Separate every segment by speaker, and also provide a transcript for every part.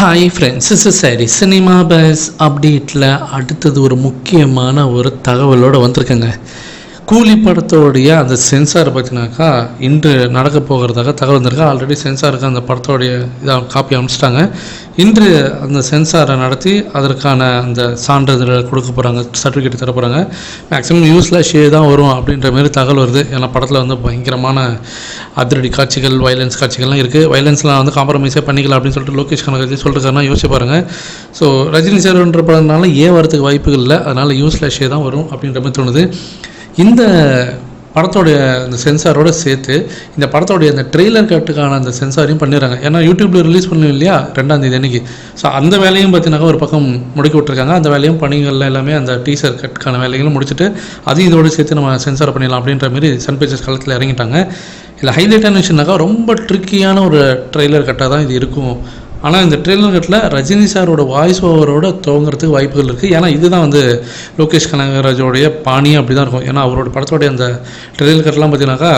Speaker 1: Hi friends is சரி cinema buzz அப்டேட்டில் அடுத்தது ஒரு முக்கியமான ஒரு தகவலோடு வந்திருக்கேங்க. கூலி படத்தோடைய அந்த சென்சாரை பார்த்தினாக்கா இன்று நடக்க போகிறதாக தகவல் வந்திருக்கு. ஆல்ரெடி சென்சாருக்கு அந்த படத்தோடைய இதாக காப்பி அனுப்பிச்சிட்டாங்க. இன்று அந்த சென்சாரை நடத்தி அதற்கான அந்த சான்றிதழ் கொடுக்க போகிறாங்க சர்டிஃபிகேட் தர போகிறாங்க மேக்ஸிமம் நியூஸில் ஷே தான் வரும் அப்படின்ற மாதிரி தகவல் வருது. ஏன்னா படத்தில் வந்து பயங்கரமான அதிரடி காட்சிகள் வைலன்ஸ் காட்சிகள்லாம் இருக்குது வைலன்ஸ்லாம் வந்து காம்ப்ரமைஸே பண்ணிக்கலாம் அப்படின்னு சொல்லிட்டு லோகேஷ் கனகராஜ் சொல்லிருக்காருன்னா யோசிச்சு பாருங்கள் ஸோ ரஜினி சார்ன்ற படம்னால ஏன் வரதுக்கு வாய்ப்புகள் இல்லை? அதனால் யூஸ்லெஸ் ஷே தான் வரும் அப்படின்ற மாதிரி தோணுது. இந்த படத்தோடைய அந்த சென்சாரோட சேர்த்து இந்த படத்தோடைய அந்த ட்ரெய்லர் கட்டுக்கான அந்த சென்சாரையும் பண்ணிடுறாங்க. ஏன்னா யூடியூப்பில் ரிலீஸ் பண்ணணும் இல்லையா? ரெண்டாம் தேதி அன்னைக்கு. ஸோ அந்த வேலையும் பார்த்தீங்கன்னாக்கா ஒரு பக்கம் முடுக்கி விட்டுருக்காங்க. அந்த வேலையும் பணிகள் எல்லாமே அந்த டீசர் கட்டுக்கான வேலைகளும் முடிச்சுட்டு அதையும் இதோடு சேர்த்து நம்ம சென்சார் பண்ணிடலாம் அப்படின்ற மாதிரி சன் பிக்சர்ஸ் காலத்தில் இறங்கிட்டாங்க. இல்லை ஹைலைட்டான விஷயம்னாக்கா ரொம்ப ட்ரிக்கியான ஒரு ட்ரெய்லர் கட்டாக தான் இது இருக்கும். ஆனால் இந்த ட்ரெய்லர் கட்டில் ரஜினி சாரோட வாய்ஸ் ஓவரோட துவங்குறதுக்கு வாய்ப்புகள் இருக்குது ஏன்னா இதுதான் வந்து லோகேஷ் கனகராஜோடைய பாணியே அப்படி தான் இருக்கும். ஏன்னா அவரோட படத்தோடைய அந்த ட்ரெய்லர் கட்லாம் பார்த்தீங்கன்னாக்கா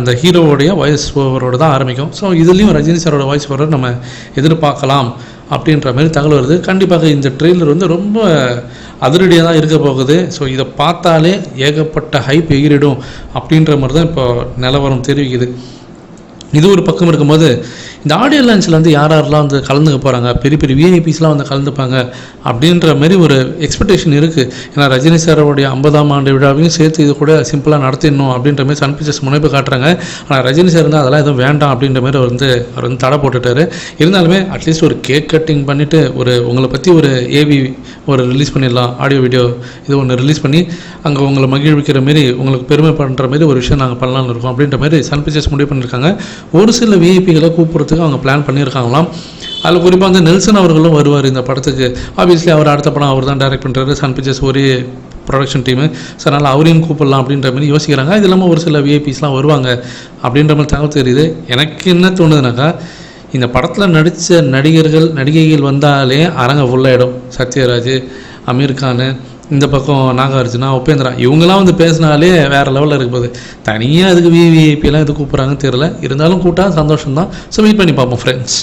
Speaker 1: அந்த ஹீரோவோடைய வாய்ஸ் ஓவரோட தான் ஆரம்பிக்கும். ஸோ இதுலேயும் ரஜினி சாரோட வாய்ஸ் ஓவரை நம்ம எதிர்பார்க்கலாம் அப்படின்ற மாதிரி தகவல் வருது. கண்டிப்பாக இந்த ட்ரெய்லர் வந்து ரொம்ப அதிரடியாக தான் இருக்க போகுது. ஸோ இதை பார்த்தாலே ஏகப்பட்ட ஹைப் எகிரிடும் அப்படின்ற மாதிரி தான் இப்போ நிலவரம் தெரிவிக்குது. இது ஒரு பக்கம் இருக்கும்போது இந்த ஆடியோ லான்ச்சில் வந்து யார் யாரெல்லாம் வந்து கலந்துக்க போகிறாங்க பெரிய பெரிய விஐபிஸ்லாம் வந்து கலந்துப்பாங்க அப்படின்ற மாதிரி ஒரு எக்ஸ்பெக்டேஷன் இருக்குது ஏன்னா ரஜினி சாரோடைய ஐம்பதாம் ஆண்டு விழாவையும் சேர்த்து இது கூட சிம்பிளாக நடத்திடணும் அப்படின்ற மாதிரி சன் பிக்சர்ஸ் முனைப்பு காட்டுறாங்க. ஆனால் ரஜினி சார் வந்து அதெல்லாம் எதுவும் வேண்டாம் அப்படின்ற மாதிரி அவர் வந்து அவர் வந்து தடை போட்டுட்டாரு. இருந்தாலுமே அட்லீஸ்ட் ஒரு கேக் கட்டிங் பண்ணிவிட்டு ஒரு உங்களை பற்றி ஒரு ஏவி ஒரு ரிலீஸ் பண்ணிடலாம். ஆடியோ வீடியோ இது ஒன்று ரிலீஸ் பண்ணி அங்கே உங்களை மகிழ்விக்கிற மாரி உங்களுக்கு பெருமை பண்ணுற மாதிரி ஒரு விஷயம் நாங்கள் பண்ணலாம்னு இருக்கோம் அப்படின்ற மாதிரி சன் பிக்சர்ஸ் முடிவு பண்ணியிருக்காங்க ஒரு சில விஐபிகளை கூப்பிட்றதுக்கு அவங்க பிளான் பண்ணியிருக்காங்களாம். அதில் குறிப்பாக வந்து நெல்சன் அவர்களும் வருவார் இந்த படத்துக்கு. ஆப்வியஸ்லி அவர் அடுத்த படம் அவர் தான் டைரக்ட் பண்ணுறாரு சன் பிக்சர்ஸ் ஒரே ப்ரொடக்ஷன் டீமு ஸோ அதனால் அவரையும் கூப்பிடலாம் அப்படின்ற மாதிரி யோசிக்கிறாங்க. இது இல்லாமல் ஒரு சில விஐபிஸ்லாம் வருவாங்க அப்படின்ற மாதிரி தகவல் தெரியுது. எனக்கு என்ன தோணுதுனாக்கா இந்த படத்தில் நடித்த நடிகர்கள் நடிகைகள் வந்தாலே அரங்க ஃபுல்லாகிடும் சத்யராஜ் அமீர் கான் இந்த பக்கம் நாகார்ஜுனா உபேந்திரா இவங்கெல்லாம் வந்து பேசினாலே வேறு லெவலில் இருக்குது தனியாக அதுக்கு விவிஐபியெல்லாம் எது கூப்பிட்றாங்கன்னு தெரியல. இருந்தாலும் கூட்டா சந்தோஷம் தான் ஸோ மீட் பண்ணி பார்ப்போம் ஃப்ரெண்ட்ஸ்